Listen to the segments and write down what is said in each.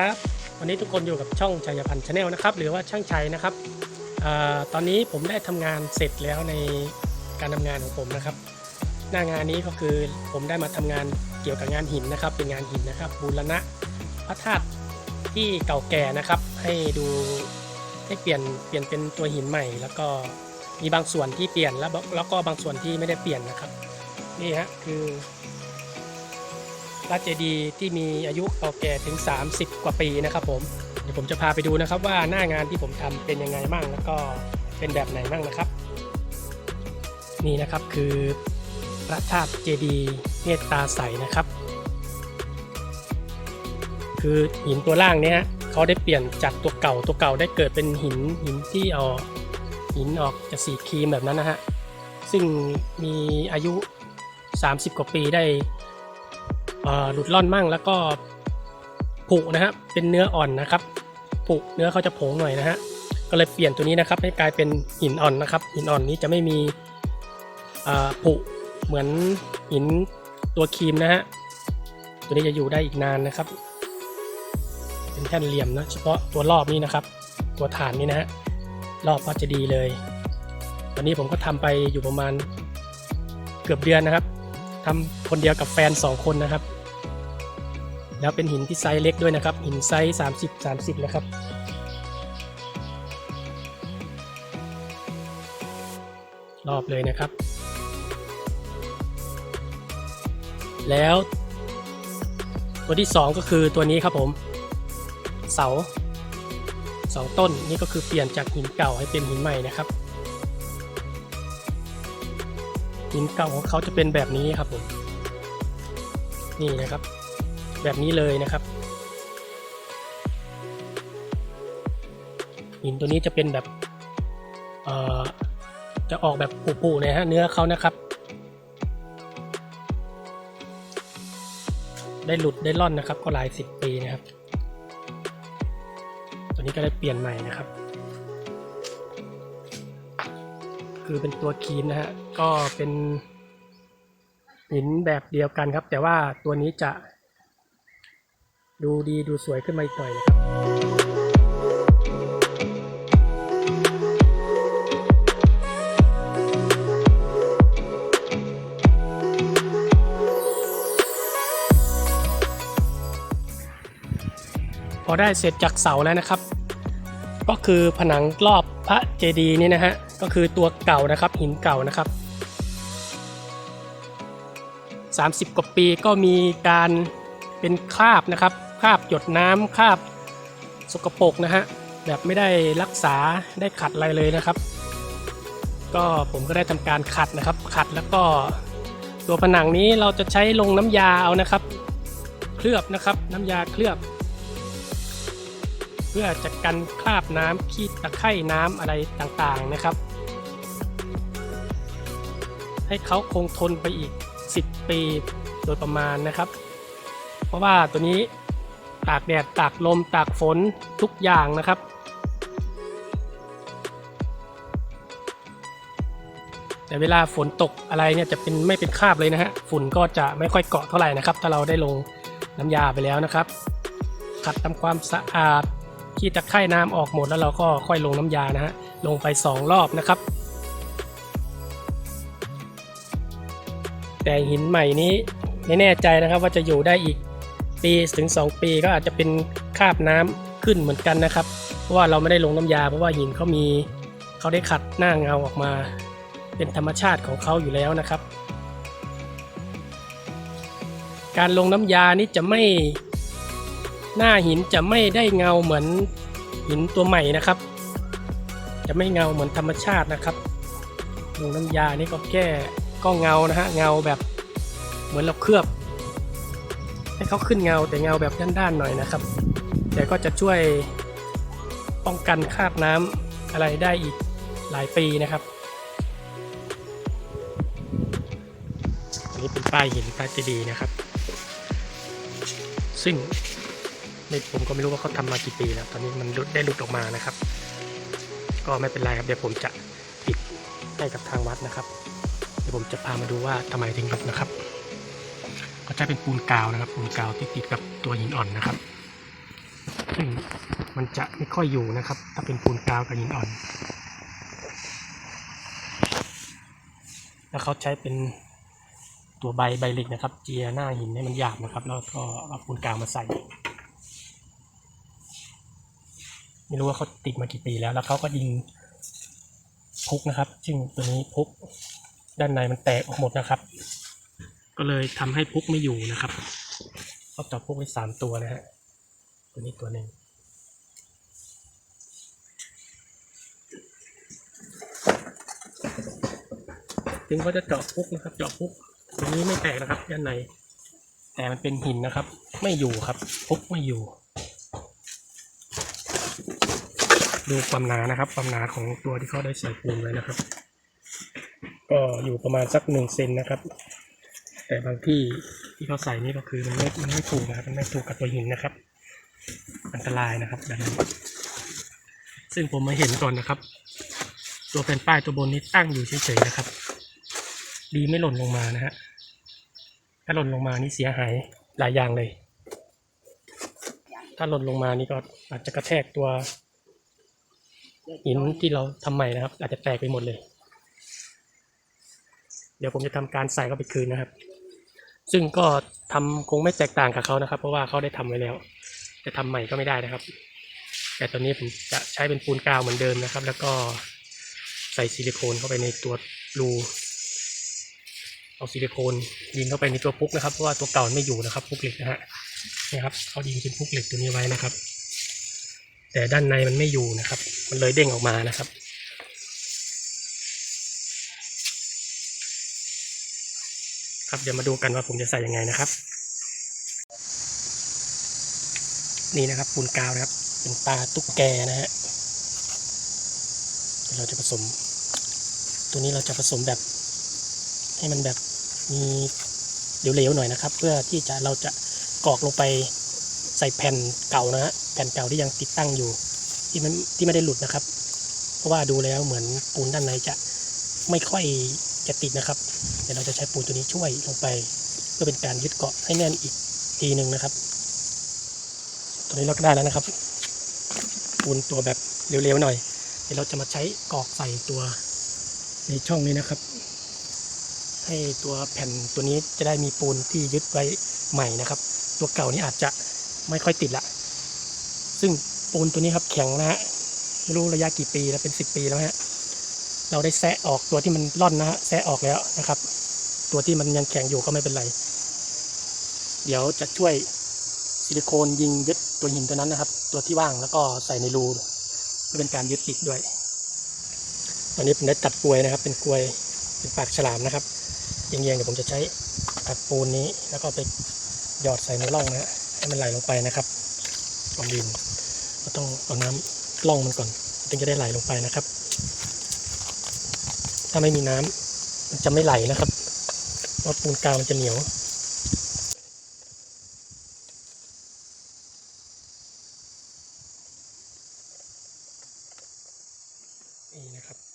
ครับ วันนี้ทุกคนอยู่กับช่องชัยพันธ์ชาแนลนะครับ หรือว่าช่างชัยนะครับอตอนนี้ผมได้ทำงานเสร็จแล้วในการทำงานของผมนะครับ หน้างานนี้ก็คือผมได้มาทำงานเกี่ยวกับงานหินนะครับ เป็นงานหินนะครับบูรณะพระธาตุที่เก่าแก่นะครับ ให้ดูให้เปลี่ยนเปลี่ยนเป็นตัวหินใหม่ แล้วก็มีบางส่วนที่เปลี่ยนแล้วแล้วก็บางส่วนที่ไม่ได้เปลี่ยนนะครับ นี่ฮะคือ ระเจดีย์ที่มีอายุเก่าแก่ถึง 30 กว่าปีนะครับผมเดี๋ยวผมจะพาไปดูนะครับว่าหน้างานที่ผมทำเป็นยังไงบ้างแล้วก็เป็นแบบไหนบ้างนะครับ นี่นะครับคือพระธาตุเจดีย์เมตตาใสนะครับ คือหินตัวล่างเนี้ยเขาได้เปลี่ยนจากตัวเก่าตัวเก่าได้เกิดเป็นหินหินที่ออกหินออกจะสีครีมแบบนั้นนะฮะซึ่งมีอายุ 30 กว่าปีได้ หลุดล่อนมั่งแล้วก็ผุนะฮะเป็นเนื้ออ่อนนะครับผุเนื้อเขาจะผงหน่อยนะฮะก็เลยเปลี่ยนตัวนี้นะครับให้กลายเป็นหินอ่อนนะครับ หินอ่อนนี้จะไม่มีผุเหมือนหินตัวครีมนะฮะตัวนี้จะอยู่ได้อีกนานนะครับ เป็นแท่นเหลี่ยมนะเฉพาะตัวรอบนี้นะครับ ตัวฐานนี้นะฮะรอบก็จะดีเลย ตอนนี้ผมก็ทำไปอยู่ประมาณเกือบเดือนนะครับทำคนเดียวกับแฟน 2 คนนะครับ แล้วเป็นหินที่ไซส์เล็กด้วยนะครับ หินไซส์30 30 นะครับ รอบเลยนะครับ แล้วตัวที่ 2 ก็คือตัวนี้ครับผม เสาสองต้นนี่ก็คือเปลี่ยนจากหินเก่าให้เป็นหินใหม่นะครับ หินเก่าของเขาจะเป็นแบบนี้ครับผม นี่นะครับ แบบนี้เลยนะครับหินตัวนี้จะเป็นแบบเอ่อจะออกแบบปูๆนะฮะเนื้อเขานะครับ ได้หลุดได้ล่อนนะครับ ก็หลายสิบปีนะครับ ตัวนี้ก็ได้เปลี่ยนใหม่นะครับ คือเป็นตัวครีมนะฮะก็เป็นหินแบบเดียวกันครับ แต่ว่าตัวนี้จะ ดูดีดูสวยขึ้นมาอีกหน่อยนะครับพอได้เสร็จจากเสาแล้วนะครับ ก็คือผนังรอบพระเจดีย์นี่นะฮะก็คือตัวเก่านะครับหินเก่านะครับ 30 กว่าปีก็มีการเป็นคราบนะครับ คราบหยดน้ำคราบสกปรกนะฮะแบบไม่ได้รักษาได้ขัดอะไรเลยนะครับ ก็ผมก็ได้ทำการขัดนะครับ ขัดแล้วก็ตัวผนังนี้เราจะใช้ลงน้ำยาเอานะครับ เคลือบนะครับน้ำยาเคลือบ เพื่อจะกันคราบน้ำขี้ตะไคร่น้ำอะไรต่างๆนะครับ ให้เขาคงทนไปอีก 10 ปีโดยประมาณนะครับ เพราะว่าตัวนี้ ตากแดดตากลมตากฝนทุกอย่างนะครับ แต่เวลาฝนตกอะไรเนี่ยจะเป็นไม่เป็นคราบเลยนะฮะฝุ่นก็จะไม่ค่อยเกาะเท่าไหร่นะครับ ถ้าเราได้ลงน้ำยาไปแล้วนะครับ ขัดทำความสะอาดขี้ตะไคร่น้ำออกหมดแล้วเราก็ค่อยลงน้ำยานะฮะลงไป 2 รอบนะครับ แต่หินใหม่นี้ไม่แน่ใจนะครับว่าจะอยู่ได้อีก ปีถึง 2 ปีก็อาจจะเป็นคาบน้ำขึ้นเหมือนกันนะครับ เพราะว่าเราไม่ได้ลงน้ำยา เพราะว่าหินเขามีเขาได้ขัดหน้าเงาออกมา เป็นธรรมชาติของเขาอยู่แล้วนะครับ การลงน้ำยานี้จะไม่หน้าหินจะไม่ได้เงาเหมือนหินตัวใหม่นะครับ จะไม่เงาเหมือนธรรมชาตินะครับลงน้ำยานี่ก็แก้ก็เงานะฮะเงาแบบเหมือนเราเคลือบ ให้เขาขึ้นเงาแต่เงาแบบด้านๆหน่อยนะครับ แต่ก็จะช่วยป้องกันคราบน้ำอะไรได้อีกหลายปีนะครับอันนี้เป็นป้ายหินป้ายเจดีนะครับ ซึ่งในผมก็ไม่รู้ว่าเขาทำมากี่ปีแล้ว ตอนนี้มันลุดได้หลุดออกมานะครับ ก็ไม่เป็นไรครับเดี๋ยวผมจะปิดให้กับทางวัดนะครับ เดี๋ยวผมจะพามาดูว่าทำไมถึงหลุดนะครับ ก็จะเป็นปูนกาวนะครับปูนกาวที่ติดกับตัวหินอ่อนนะครับ ซึ่งมันจะไม่ค่อยอยู่นะครับ ถ้าเป็นปูนกาวกับหินอ่อน แล้วเขาใช้เป็นตัวใบใบเหล็กนะครับ เจียหน้าหินให้มันหยาบนะครับ แล้วก็เอาปูนกาวมาใส่ไม่รู้ว่าเขาติดมากี่ปีแล้ว แล้วเขาก็ยิงพุกนะครับ ซึ่งตัวนี้พุกด้านในมันแตกออกหมดนะครับ ก็เลยทำให้พุกไม่อยู่นะครับเขาเจาะพุกไว้สามตัวนะฮะตัวนี้ตัวหนึ่งถึงเขาจะเจาะพุกนะครับ เจาะพุกตัวนี้ไม่แตกนะครับด้านในแต่มันเป็นหินนะครับ ไม่อยู่ครับพุกไม่อยู่ ดูความหนานะครับ ความหนาของตัวที่เขาได้ใส่ปูนไว้นะครับ ก็อยู่ประมาณสักหนึ่งเซนนะครับ แต่บางที่ที่เขาใส่นี่ก็คือมันไม่มันไม่ถูกนะครับมันไม่ถูกกับตัวหินนะครับ อันตรายนะครับแบบนี้ซึ่งผมมาเห็นก่อนนะครับ ตัวแผ่นป้ายตัวบนนี้ตั้งอยู่เฉยๆนะครับ ดีไม่หล่นลงมานะฮะถ้าหล่นลงมานี่เสียหายหลายอย่างเลย ถ้าหล่นลงมานี่ก็อาจจะกระแทกตัวหินที่เราทำใหม่นะครับ อาจจะแตกไปหมดเลย เดี๋ยวผมจะทำการใส่เข้าไปคืนนะครับ ซึ่งก็ทำคงไม่แตกต่างกับเขานะครับ เพราะว่าเขาได้ทำไว้แล้ว จะทำใหม่ก็ไม่ได้นะครับ แต่ตอนนี้ผมจะใช้เป็นปูนกาวเหมือนเดิมนะครับ แล้วก็ใส่ซิลิโคนเข้าไปในตัวรูเอาซิลิโคนยิงเข้าไปในตัวพุกนะครับเพราะว่าตัวเก่ามันไม่อยู่นะครับพุกเหล็กนะฮะนี่ครับเขายิงเป็นพุกเหล็กตัวนี้ไว้นะครับ แต่ด้านในมันไม่อยู่นะครับ มันเลยเด้งออกมานะครับ ครับเดี๋ยวมาดูกันว่าผมจะใส่ยังไงนะครับ นี่นะครับปูนกาวนะครับ เป็นตาตุ๊กแกนะฮะเดี๋ยวเราจะผสม ตัวนี้เราจะผสมแบบ ให้มันแบบมีเหลวๆหน่อยนะครับ เพื่อที่จะเราจะกรอกลงไปใส่แผ่นเก่านะฮะแผ่นเก่าที่ยังติดตั้งอยู่ ที่มันที่ไม่ได้หลุดนะครับ เพราะว่าดูแล้วเหมือนปูนด้านในจะไม่ค่อย จะติดนะครับ เดี๋ยวเราจะใช้ปูนตัวนี้ช่วยลงไป เพื่อเป็นการยึดเกาะให้แน่นอีกทีหนึ่งนะครับ ตัวนี้เราก็ได้แล้วนะครับ ปูนตัวแบบเร็วๆหน่อย เดี๋ยวเราจะมาใช้กรอกใส่ตัวในช่องนี้นะครับ ให้ตัวแผ่นตัวนี้จะได้มีปูนที่ยึดไว้ใหม่นะครับ ตัวเก่านี้อาจจะไม่ค่อยติดละซึ่งปูนตัวนี้ครับแข็งนะฮะไม่รู้ระยะกี่ปีแล้วเป็นสิบปีแล้วฮะ เราได้แซะออกตัวที่มันร่อนนะฮะแซะออกแล้วนะครับ ตัวที่มันยังแข็งอยู่ก็ไม่เป็นไร เดี๋ยวจะช่วยซิลิโคนยิงยึดตัวหินตัวนั้นนะครับ ตัวที่ว่างแล้วก็ใส่ในรูเพื่อเป็นการยึดติดด้วย ตอนนี้ผมได้ตัดกลวยนะครับ เป็นกลวยเป็นปากฉลามนะครับเอียงๆเดี๋ยวผมจะใช้ตัดปูนนี้แล้วก็ไปหยอดใส่ในร่องนะฮะให้มันไหลลงไปนะครับกองดินก็ต้องเอาน้ำล่องมันก่อนถึงจะได้ไหลลงไปนะครับ ถ้าไม่มีน้ำมันจะไม่ไหลนะครับเพราะปูนกาวมันจะเหนียว นี่นะครับ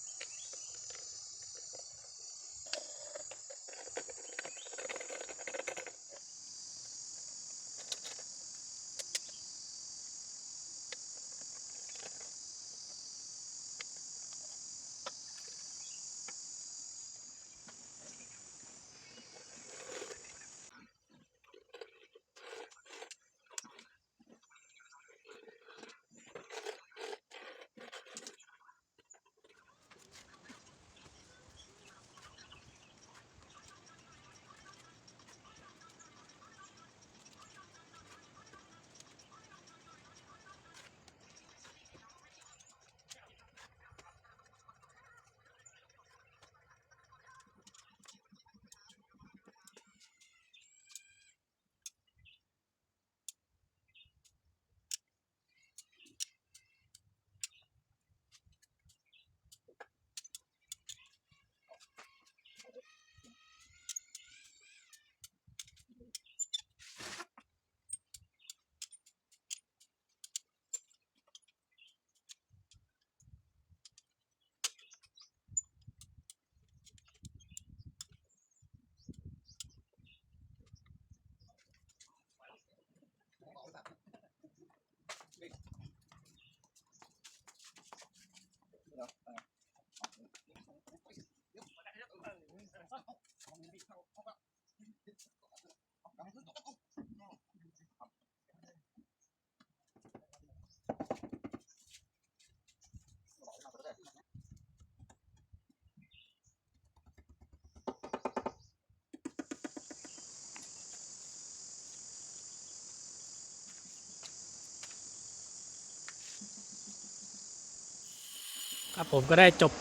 ครับผมก็ได้จบ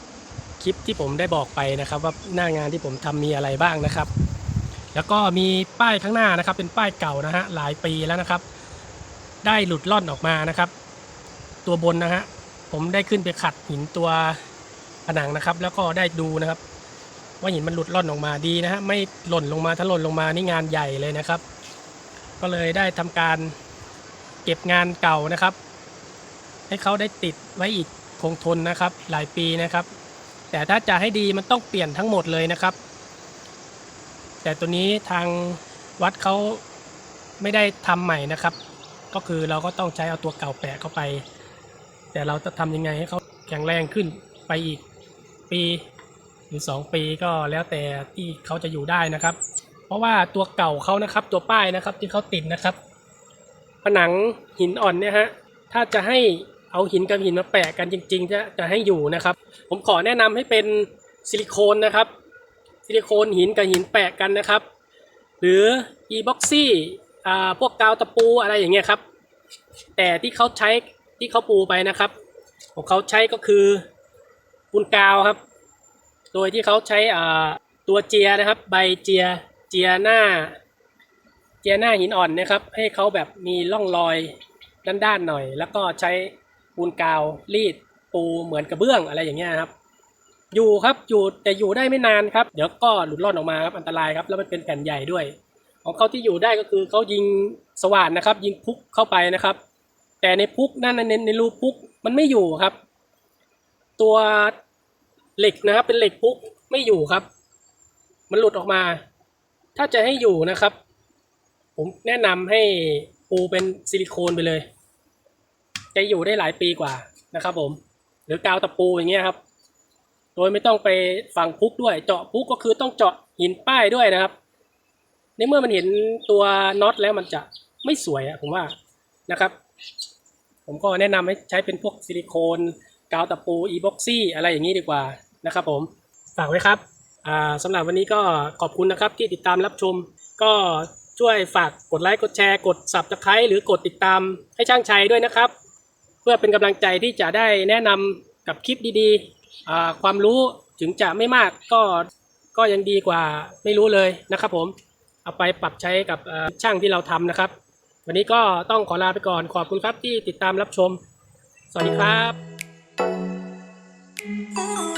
คลิปที่ผมได้บอกไปนะครับ ว่าหน้างานที่ผมทำมีอะไรบ้างนะครับ แล้วก็มีป้ายข้างหน้านะครับ เป็นป้ายเก่านะฮะหลายปีแล้วนะครับ ได้หลุดล่อนออกมานะครับ ตัวบนนะฮะผมได้ขึ้นไปขัดหินตัวผนังนะครับ แล้วก็ได้ดูนะครับ ว่าหินมันหลุดล่อนออกมาดีนะฮะไม่หล่นลงมาถ้าหล่นลงมานี่งานใหญ่เลยนะครับ ก็เลยได้ทำการเก็บงานเก่านะครับ ให้เขาได้ติดไว้อีก คงทนนะครับหลายปีนะครับ แต่ถ้าจะให้ดีมันต้องเปลี่ยนทั้งหมดเลยนะครับ แต่ตัวนี้ทางวัดเขาไม่ได้ทำใหม่นะครับ ก็คือเราก็ต้องใช้เอาตัวเก่าแปะเข้าไป แต่เราจะทำยังไงให้เขาแข็งแรงขึ้นไปอีกปีหรือ 2 ปีก็แล้วแต่ที่เขาจะอยู่ได้นะครับ เพราะว่าตัวเก่าเขานะครับตัวป้ายนะครับที่เขาติดนะครับ ผนังหินอ่อนเนี่ยฮะถ้าจะให้ เอาหินกับหินมาแปะกันจริงๆจะจะให้อยู่นะครับ ผมขอแนะนำให้เป็นซิลิโคนนะครับ ซิลิโคนหินกับหินแปะกันนะครับ หรือ e-boxy อ่าพวกกาวตะปูอะไรอย่างเงี้ยครับ แต่ที่เขาใช้ที่เขาปูไปนะครับ ของเขาใช้ก็คือปูนกาวครับ โดยที่เขาใช้อ่าตัวเจียนะครับ ใบเจียเจียหน้าเจียหน้าหินอ่อนนะครับ ให้เขาแบบมีร่องรอยด้านๆหน่อย แล้วก็ใช้ ปูนกาวรีดปูเหมือนกระเบื้องอะไรอย่างเงี้ยครับ อยู่ครับอยู่แต่อยู่ได้ไม่นานครับ เดี๋ยวก็หลุดร่อนออกมาครับอันตรายครับแล้วมันเป็นแผ่นใหญ่ด้วย ของเขาที่อยู่ได้ก็คือเขายิงสว่านนะครับ ยิงพุกเข้าไปนะครับ แต่ในพุกนั่นในในรูพุกมันไม่อยู่ครับ ตัวเหล็กนะครับ เป็นเหล็กพุกไม่อยู่ครับ มันหลุดออกมา ถ้าจะให้อยู่นะครับ ผมแนะนำให้ปูเป็นซิลิโคนไปเลย จะอยู่ได้หลายปีกว่านะครับผม หรือกาวตะปูอย่างเงี้ยครับ โดยไม่ต้องไปฝังพุกด้วย เจาะพุกก็คือต้องเจาะหินป้ายด้วยนะครับ ในเมื่อมันเห็นตัวน็อตแล้วมันจะไม่สวยอะผมว่านะครับ ผมก็แนะนำให้ใช้เป็นพวกซิลิโคนกาวตะปูอีบ็อกซี่อะไรอย่างนี้ดีกว่านะครับผมฝากไว้ครับอ่าสำหรับวันนี้ก็ขอบคุณนะครับที่ติดตามรับชม ก็ช่วยฝากกดไลค์กดแชร์ กด subscribe หรือกดติดตามให้ช่างชัยด้วยนะครับ เพื่อเป็นกำลังใจที่จะได้แนะนำกับคลิปดีๆ ความรู้ถึงจะไม่มากก็ก็ยังดีกว่าไม่รู้เลยนะครับผมเอาไปปรับใช้กับช่างที่เราทำนะครับ วันนี้ก็ต้องขอลาไปก่อนขอบคุณครับที่ติดตามรับชม สวัสดีครับ Thank you.